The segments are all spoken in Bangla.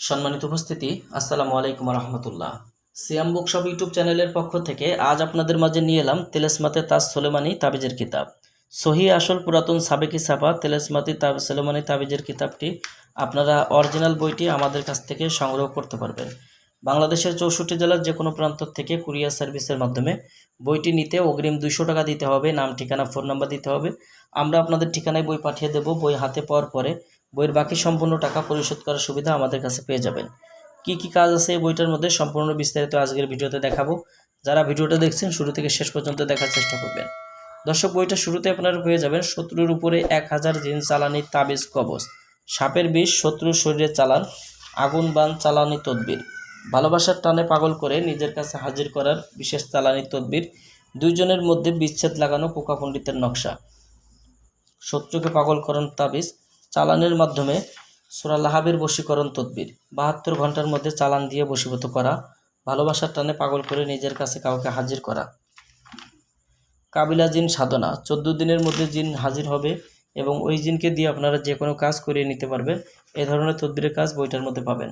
সম্মানিত উপস্থিতি, আসসালামু আলাইকুম রহমতুল্লাহ সিয়াম বুকশপ ইউটিউব চ্যানেলের পক্ষ থেকে আজ আপনাদের মাঝে নিয়ে এলাম তেলেসমাতে তাজ সোলেমানি তাবিজের কিতাব। সহি আসল পুরাতন সাবেকি ছাপা তেলেসমাতি তাব সোলেমানি তাবিজের কিতাবটি আপনারা অরিজিনাল বইটি আমাদের কাছ থেকে সংগ্রহ করতে পারবেন। বাংলাদেশের চৌষট্টি জেলার যে কোনো প্রান্ত থেকে কুরিয়ার সার্ভিসের মাধ্যমে বইটি নিতে অগ্রিম দুইশো টাকা দিতে হবে, নাম, ঠিকানা, ফোন নাম্বার দিতে হবে। আমরা আপনাদের ঠিকানায় বই পাঠিয়ে দেব। বই হাতে পাওয়ার পরে বইয়ের বাকি সম্পূর্ণ টাকা পরিশোধ করার সুবিধা আমাদের কাছে পেয়ে যাবেন। কি কি কাজ আছে এই বইটার মধ্যে সম্পূর্ণ বিস্তারিত আজকের ভিডিওতে দেখাবো। যারা ভিডিওটা দেখছেন, শুরু থেকে শেষ পর্যন্ত দেখার চেষ্টা করবেন। দর্শক, বইটা শুরুতে আপনারা পেয়ে যাবেন শত্রুর উপরে এক হাজার জিন চালানি তাবিজ কবচ, সাপের বিষ, শত্রুর শরীরে চালান, আগুন বান চালানি তদবির, ভালোবাসার টানে পাগল করে নিজের কাছে হাজির করার বিশেষ চালানি তদবির, দুইজনের মধ্যে বিচ্ছেদ লাগানো পোকা পণ্ডিতের নকশা, শত্রুকে পাগলকরণ তাবিজ চালানের মাধ্যমে সুরাল্লাহাবের বশীকরণ তদবির। বাহাত্তর ঘণ্টার মধ্যে চালান দিয়ে বশীভূত করা, ভালোবাসার টানে পাগল করে নিজের কাছে কাউকে হাজির করা। কাবিলা জিন সাধনা। চোদ্দ দিনের মধ্যে জিন হাজির হবে এবং ওই জিনকে দিয়ে আপনারা যে কোনো কাজ করিয়ে নিতে পারবেন। এ ধরনের তদবিরের কাজ বইটার মধ্যে পাবেন।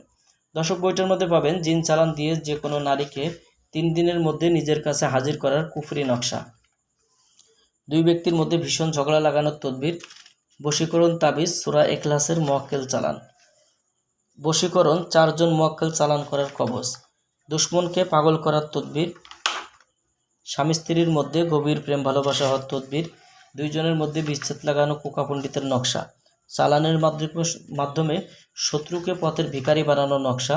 দশক বইটার মধ্যে পাবেন জিন চালান দিয়ে যে কোনো নারীকে তিন দিনের মধ্যে নিজের কাছে হাজির করার কুফরি নকশা। দুই ব্যক্তির মধ্যে ভীষণ ঝগড়া লাগানোর তদবির। বশীকরণ তাবিজ সুরা এখলাসের মোয়াক্কেল চালান। বশীকরণ চারজন মোয়াক্কেল চালান করার কবচ দুশ্মনকে পাগল করার তদবির। স্বামী স্ত্রীর মধ্যে গভীর প্রেম, ভালোবাসা হওয়ার তদবির। দুইজনের মধ্যে বিচ্ছেদ লাগানো কোকা পণ্ডিতের নকশা। চালানের মাধ্যমে শত্রুকে পথের ভিখারি বানানোর নকশা।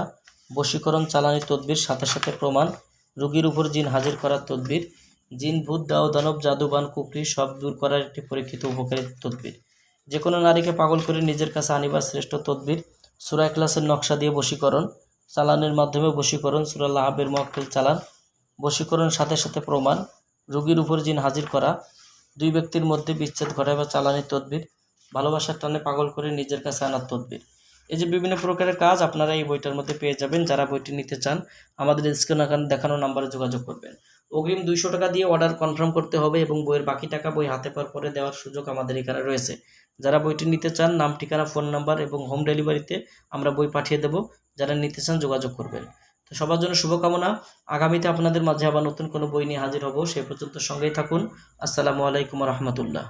বশীকরণ চালানি তদবির সাথে সাথে প্রমাণ। রোগীর উপর জিন হাজির করার তদবির। জিন ভূত, দাও, দানব, জাদুবান, কুকরি সব দূর করার একটি পরীক্ষিত উপকারী তদবির। যে কোনো নারীকে পাগল করে নিজের কাছে আনিবার শ্রেষ্ঠ তদবির সুরা ক্লাসের নকশা দিয়ে বশীকরণ, চালানের মাধ্যমে বশীকরণ, সুরা লাহাবের মক্কেল চালান, বশীকরণ সাথে সাথে প্রমাণ, রোগীর উপর জিন হাজির করা, দুই ব্যক্তির মধ্যে বিচ্ছেদ ঘটায় বা চালানি তদবির, ভালোবাসার টানে পাগল করে নিজের কাছে আনার তদবির। এই যে বিভিন্ন প্রকারের কাজ আপনারা এই বইটার মধ্যে পেয়ে যাবেন। যারা বইটি নিতে চান, আমাদের স্ক্রিন দেখানো নাম্বারে যোগাযোগ করবেন। অগ্রিম দুইশো টাকা দিয়ে অর্ডার কনফার্ম করতে হবে এবং বইয়ের বাকি টাকা বই হাতে পার পরে দেওয়ার সুযোগ আমাদের এখানে রয়েছে। যারা বইটি নিতে চান, নাম, ঠিকানা ফোন নাম্বার এবং হোম ডেলিভারিতে আমরা বই পাঠিয়ে দেব। যারা নিতে চান, যোগাযোগ করবেন। তো সবার জন্য শুভকামনা। আগামীতে আপনাদের মাঝে আবার নতুন কোনো বই নিয়ে হাজির হব। সে পর্যন্ত সঙ্গেই থাকুন। আসসালামু আলাইকুম রহমতুল্লাহ।